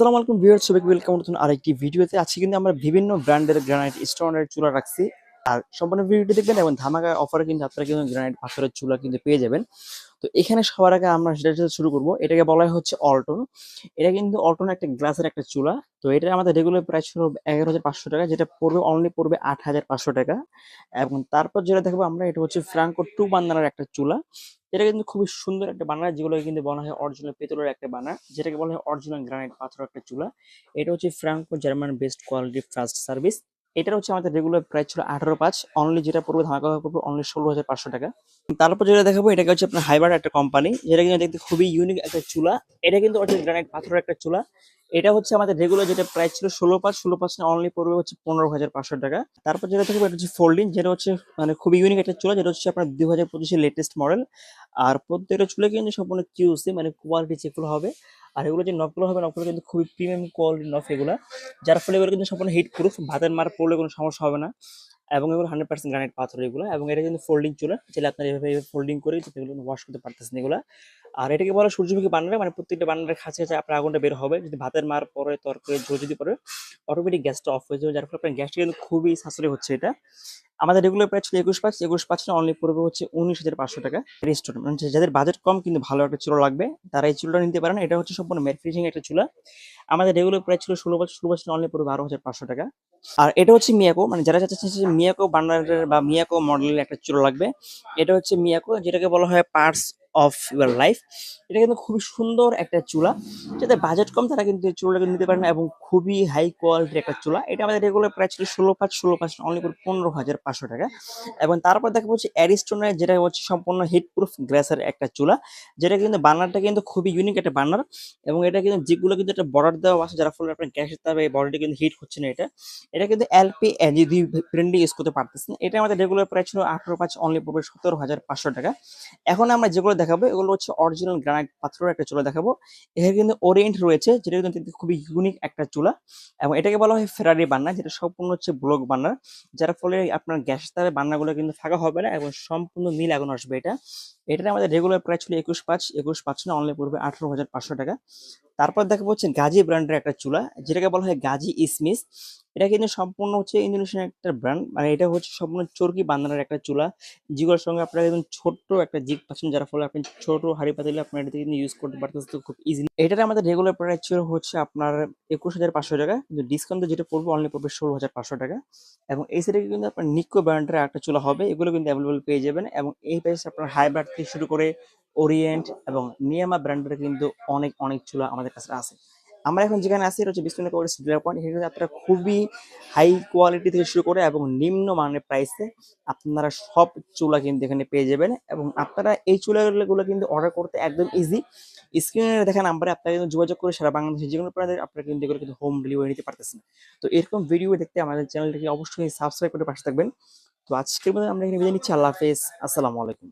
আসসালামু আলাইকুম সবাইকে ওয়েলকাম নতুন আরেকটি ভিডিওতে। আজকে কিন্তু আমরা বিভিন্ন ব্র্যান্ডের গ্রানাইট স্টোনের চুলা রাখছি। আর সম্পূর্ণ ভিডিওটি দেখবেন এবং ধামাকা অফারে কিন্তু আপনারা কিন্তু গ্রানাইট পাথরের চুলা কিন্তু পেয়ে যাবেন। তো এখানে সবার আগে আমরা সেটা শুরু করব। এটাকে বলা হচ্ছে অল্টন এটা কিন্তু অল্টন একটা গ্লাসের একটা চুলা। তো এটা আমাদের রেগুলার প্রাইস ছিল এগারো হাজার পাঁচশো টাকা, যেটা পড়বে অনলি পড়বে আট হাজার পাঁচশো টাকা। এবং তারপর যেটা দেখব আমরা, এটা হচ্ছে ফ্রাঙ্কো টু বান্দানার একটা চুলা। এটা কিন্তু খুবই সুন্দর একটা বানার যেগুলো কিন্তু বলা হয় অরিজিনাল পেতলের একটা বানার যেটাকে বলা হয় অরিজিনাল গ্রানাইট পাথর একটা চুলা। এটা হচ্ছে Franco German best quality first service এটা হচ্ছে আমাদের রেগুলার প্রাইস ছিল আঠারো পাঁচ অনলি যেটা পড়বে ধামাকা পড়বে অনলি ষোলো হাজার পাঁচশো টাকা। তারপর যেটা দেখাবো, এটাকে হচ্ছে আপনার হাইবার একটা কোম্পানি যেটা কিন্তু দেখতে খুবই ইউনিক একটা চুলা। এটা কিন্তু হচ্ছে গ্রানাইট পাথরের একটা চুলা। এটা হচ্ছে আমাদের রেগুলার যেটা প্রাইস ছিল ষোলো পাঁচ ষোলো পাঁচ অনলি পড়বে হচ্ছে পনেরো হাজার পাঁচশো টাকা। তারপর যেটা থাকবে, এটা হচ্ছে ফোল্ডিং যেটা হচ্ছে মানে খুবই ইউনিক একটা চুলা, যেটা হচ্ছে আপনার দুই হাজার পঁচিশের লেটেস্ট মডেল আর প্রত্যেকটা চুলে কিন্তু সম্পূর্ণ কিউসি মানে কোয়ালিটি চেকগুলো হবে। আর এগুলো যে নখগুলো হবে নখগুলো কিন্তু খুবই প্রিমিয়াম কোয়ালিটির নখ এগুলো। যার ফলে এগুলো কিন্তু সম্পূর্ণ হিট প্রুফ ভাতের মার পড়লে কোনো সমস্যা হবে না। এবং এগুলো হান্ড্রেড পার্সেন্ট গ্রানাইট পাথর এগুলো এবং এটা কিন্তু ফোল্ডিং চুলা। যেটা আপনার এভাবে ফোল্ডিং করে এগুলো ওয়াশ করতে পারতেছেন এগুলো। আর এটাকে বলা সূর্যমুখী বান্নার মানে প্রত্যেকটা বান্নারের কাছে কাছে আপনার আগুনটা বের হবে। যদি ভাতের মার পরে তরকারি ঝোল যদি পরে অটোমেটিক গ্যাসটা অফ হয়ে যাবে, যার ফলে আপনার গ্যাসটা কিন্তু খুবই সাশ্রয় হচ্ছে এটা। আমাদের রেগুলার প্রাইস ছিল একুশ পাঁচ একুশ পাঁচ অনলি পড়বে হচ্ছে উনিশ হাজার পাঁচশো টাকা। রেস্টুরেন্ট মানে যাদের বাজেট কম কিন্তু ভালো একটা চুলো লাগবে, তারা এই চুলাটা নিতে পারেন। এটা হচ্ছে সম্পূর্ণ ম্যাট ফিনিশিং একটা চুলা। আমাদের রেগুলার প্রাইস ছিল ষোলো বছর ষোলো বছর অনলি পড়বে বারো হাজার পাঁচশো টাকা। আর এটা হচ্ছে মিয়াকো মানে যারা চাচ্ছেন যে মিয়াকো বান্ডারের বা মিয়াকো মডেলের একটা চুলো লাগবে, এটা হচ্ছে মিয়াকো, যেটাকে বলা হয় পার্টস অফ ইউর লাইফ এটা কিন্তু খুবই সুন্দর একটা চুলা। যাদের বাজেট কম, তারা কিন্তু এই চুলাটা নিতে পারেন এবং খুবই হাই কোয়ালিটির একটা চুলা। এটা আমাদের রেগুলার প্রাইস ছিল ষোলো পাঁচ ষোলো পাঁচ অনলি করে পনেরো হাজার পাঁচশো টাকা। এবং তারপর দেখা হচ্ছে অ্যারিস্টোনের যেটা হচ্ছে সম্পূর্ণ হিট প্রুফ গ্যাসের একটা চুলা, যেটা কিন্তু বার্নারটা কিন্তু খুবই ইউনিক একটা বার্নার এবং এটা কিন্তু যেগুলো কিন্তু একটা বর্ডার দেওয়া আছে, যার ফলে আপনার গ্যাসের তাপে বডিটা কিন্তু হিট হচ্ছে না এটা। এটা কিন্তু এলপি এনজি দুই প্রিন্টিং ইউজ করতে পারতেছেন। এটা আমাদের রেগুলার প্রাইস ছিল আঠারো পাঁচ অনলি পড়বে সতেরো হাজার পাঁচশো টাকা। এখন আমরা যেগুলো দেখাবো। এগুলো হচ্ছে অরিজিনাল গ্রানাইট পাথরের একটা চুলা দেখাবো। এখানে কিন্তু ওরিয়েন্ট রয়েছে, যেটা কিন্তু খুবই ইউনিক একটা চুলা। এবং এটাকে বলা হয় ফেরারি বান্না, যেটা সম্পূর্ণ হচ্ছে ব্লক বান্না। যার ফলে আপনার গ্যাস তারের বান্নাগুলো কিন্তু ফাঁকা হবে না এবং সম্পূর্ণ নীল এখন আসবে এটা। এটা আমাদের রেগুলার প্রাইস ছিল একুশ পাঁচ। একুশ পাঁচ না অনলাইন পড়বে আঠারো হাজার পাঁচশো টাকা। তারপর দেখাবো হচ্ছে গাজী ব্র্যান্ডের একটা চুলা, যেটাকে বলা হয় গাজী ইসমিস। এটা কিন্তু সম্পূর্ণ হচ্ছে ইন্দোনেশিয়ান একটা ব্র্যান্ড মানে এটা হচ্ছে সম্পূর্ণ চরকি বান্ধানোর একটা চুলা। যেগুলোর সঙ্গে আপনারা একদম ছোট্ট একটা জিগ পাচ্ছেন, যার ফলে আপনি ছোট হাড়ি পাতিলে আপনার এটা কিন্তু ইউজ করতে পারতেছেন, তো খুব ইজিলি এটার আমাদের রেগুলার প্রাইস ছিল হচ্ছে আপনার একুশ হাজার পাঁচশো টাকা, কিন্তু ডিসকাউন্ট যেটা পড়বে অনলি পড়বে ষোলো হাজার পাঁচশো টাকা। এবং এই সাইডে কিন্তু আপনার নিকো ব্র্যান্ডের একটা চুলা হবে, এগুলো কিন্তু অ্যাভেলেবল পেয়ে যাবেন। এবং এই প্রাইস আপনার হাইব্রাড থেকে শুরু করে ওরিয়েন্ট এবং নিয়ামা ব্র্যান্ডের কিন্তু অনেক অনেক চুলা আমাদের কাছে আছে। আমরা এখন যেখানে এটা হচ্ছে বিষ্ণু কলেজ ডিলার পয়েন্ট এখানে আপনারা খুবই হাই কোয়ালিটি থেকে শুরু করে এবং নিম্ন মানের প্রাইসে আপনারা সব চুলা কিন্তু এখানে পেয়ে যাবেন এবং আপনারা এই চুলাগুলো কিন্তু অর্ডার করতে একদম ইজি স্ক্রিনে দেখা নাম্বারে আপনারা কিন্তু যোগাযোগ করে সারা বাংলাদেশে যে কোনো প্রান্তে আপনারা কিন্তু এগুলো কিন্তু হোম ডেলিভারি নিতে পারতেছেন। তো এরকম ভিডিও দেখতে আমাদের চ্যানেলটিকে অবশ্যই সাবস্ক্রাইব করে পাশে থাকবেন। তো আজকের মধ্যে আমরা এখানে বিদায় নিচ্ছি। আল্লাহ হাফেজ। আসসালামু আলাইকুম।